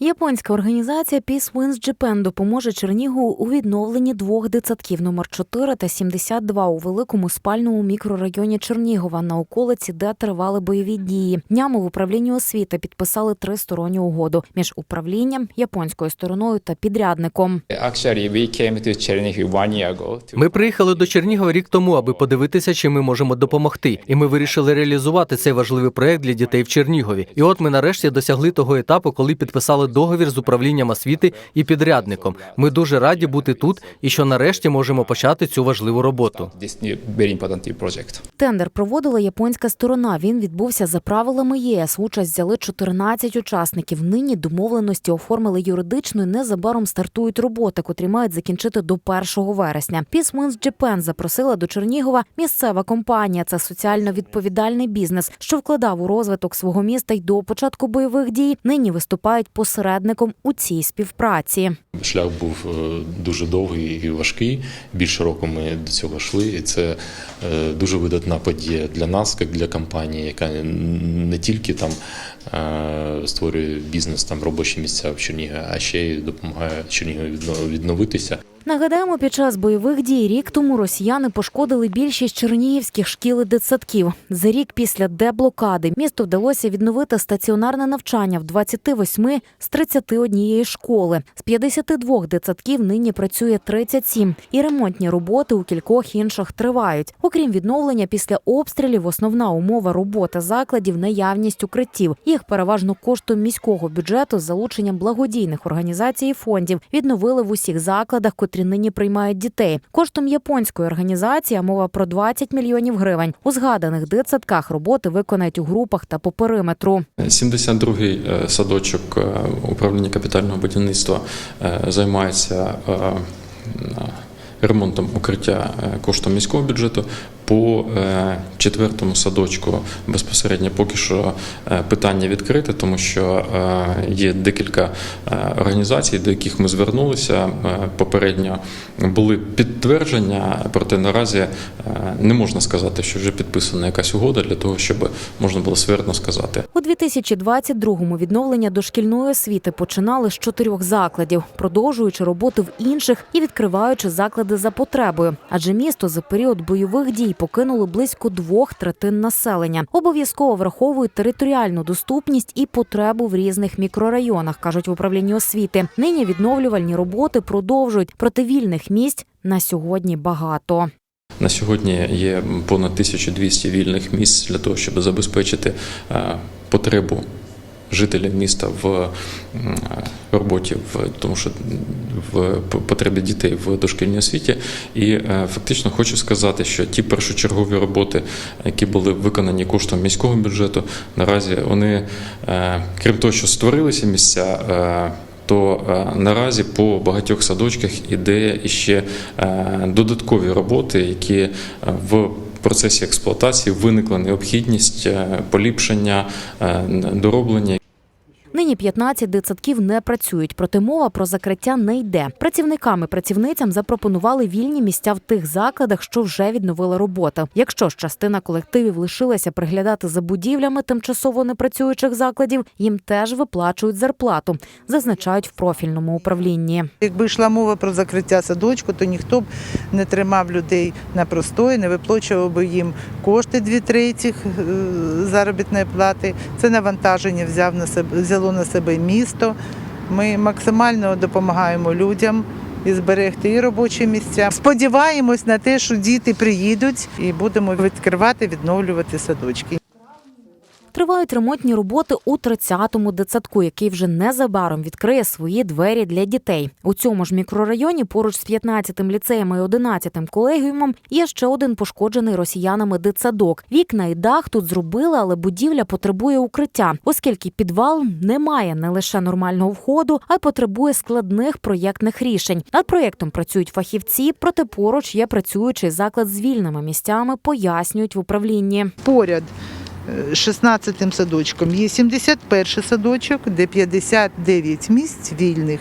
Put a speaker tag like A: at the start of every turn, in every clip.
A: Японська організація Peace Wins Japan допоможе Чернігову у відновленні двох дитсадків номер 4 та 72 у великому спальному мікрорайоні Чернігова на околиці, де тривали бойові дії. Днями в управлінні освіти підписали тристоронню угоду між управлінням, японською стороною та підрядником.
B: Ми приїхали до Чернігова рік тому, аби подивитися, чим ми можемо допомогти. І ми вирішили реалізувати цей важливий проект для дітей в Чернігові. І от ми нарешті досягли того етапу, коли підписали договір з управлінням освіти і підрядником. Ми дуже раді бути тут і що нарешті можемо почати цю важливу роботу.
A: Тендер проводила японська сторона. Він відбувся за правилами ЄС. Участь взяли 14 учасників. Нині домовленості оформили юридично і незабаром стартують роботи, котрі мають закінчити до 1 вересня. Wins Japan запросила до Чернігова місцева компанія. Це соціально відповідальний бізнес, що вкладав у розвиток свого міста й до початку бойових дій. Нині виступають посередником у цій співпраці.
C: Шлях був е, дуже довгий і важкий. Більше року ми до цього йшли, і це е, дуже видатна подія для нас, як для компанії, яка не тільки там е, створює бізнес, там робочі місця в Чернігові, а ще й допомагає Чернігові відновитися.
A: Нагадаємо, під час бойових дій рік тому росіяни пошкодили більшість чернігівських шкіл і дитсадків. За рік після деблокади місту вдалося відновити стаціонарне навчання в 28 з 31 школи. З 52 дитсадків нині працює 37, і ремонтні роботи у кількох інших тривають. Окрім відновлення після обстрілів, основна умова роботи закладів наявність укриттів. Їх переважно коштом міського бюджету з залученням благодійних організацій і фондів відновили в усіх закладах, котрі нині приймають дітей. Коштом японської організації мова про 20 мільйонів гривень. У згаданих дитсадках роботи виконають у групах та по периметру.
D: 72-й е, садочок е, управління капітального будівництва е, займається ремонтом укриття коштом міського бюджету. По е, четвертому садочку безпосередньо поки що е, питання відкрите, тому що е, є декілька організацій, до яких ми звернулися. Попередньо були підтвердження, проте наразі не можна сказати, що вже підписана якась угода для того, щоб можна було свердно сказати.
A: У 2022-му відновлення дошкільної освіти починали з чотирьох закладів, продовжуючи роботи в інших і відкриваючи заклади за потребою. Адже місто за період бойових дій покинули близько двох третин населення. Обов'язково враховують територіальну доступність і потребу в різних мікрорайонах, кажуть в управлінні освіти. Нині відновлювальні роботи продовжують, проте вільних місць на сьогодні багато.
D: На сьогодні є понад 1200 вільних місць для того, щоб забезпечити е, потребу жителів міста в роботі, в тому, що в потребі дітей в дошкільній освіті. І е, фактично хочу сказати, що ті першочергові роботи, які були виконані коштом міського бюджету, наразі вони, е, крім того, що створилися місця. е, то наразі по багатьох садочках іде іще е, додаткові роботи, які в процесі експлуатації виникла необхідність е, поліпшення, е, дороблення.
A: Нині 15 дитсадків не працюють, проте мова про закриття не йде. Працівникам і працівницям запропонували вільні місця в тих закладах, що вже відновили роботу. Якщо ж частина колективів лишилася приглядати за будівлями тимчасово непрацюючих закладів, їм теж виплачують зарплату, зазначають в профільному управлінні.
E: Якби йшла мова про закриття садочку, то ніхто б не тримав людей на простої, не виплачував би їм кошти дві третіх е, заробітної плати. Це навантаження взяв на себе, взяло на себе місто. Ми максимально допомагаємо людям і зберегти і робочі місця. Сподіваємось на те, що діти приїдуть і будемо відкривати, відновлювати садочки.
A: Тривають ремонтні роботи у 30-му дитсадку, який вже незабаром відкриє свої двері для дітей. У цьому ж мікрорайоні поруч з 15-тим ліцеєм і 11-тим колегіумом є ще один пошкоджений росіянами дитсадок. Вікна і дах тут зробили, але будівля потребує укриття, оскільки підвал не має не лише нормального входу, а й потребує складних проєктних рішень. Над проєктом працюють фахівці, проте поруч є працюючий заклад з вільними місцями, пояснюють в управлінні.
E: Поряд е, 16-тим садочком є 71 садочок, де 59 місць вільних.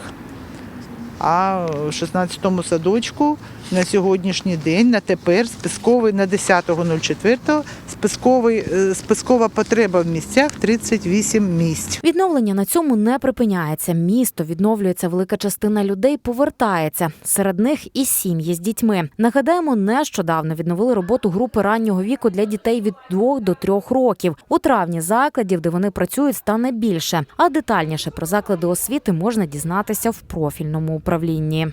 E: А в 16-му садочку на сьогоднішній день, на тепер, списковий на 10.04 списковий, е, спискова потреба в місцях 38 місць.
A: Відновлення на цьому не припиняється. Місто відновлюється, велика частина людей повертається. Серед них і сім'ї з дітьми. Нагадаємо, нещодавно відновили роботу групи раннього віку для дітей від 2 до 3 років. У травні закладів, де вони працюють, стане більше. А детальніше про заклади освіти можна дізнатися в профільному управлінні.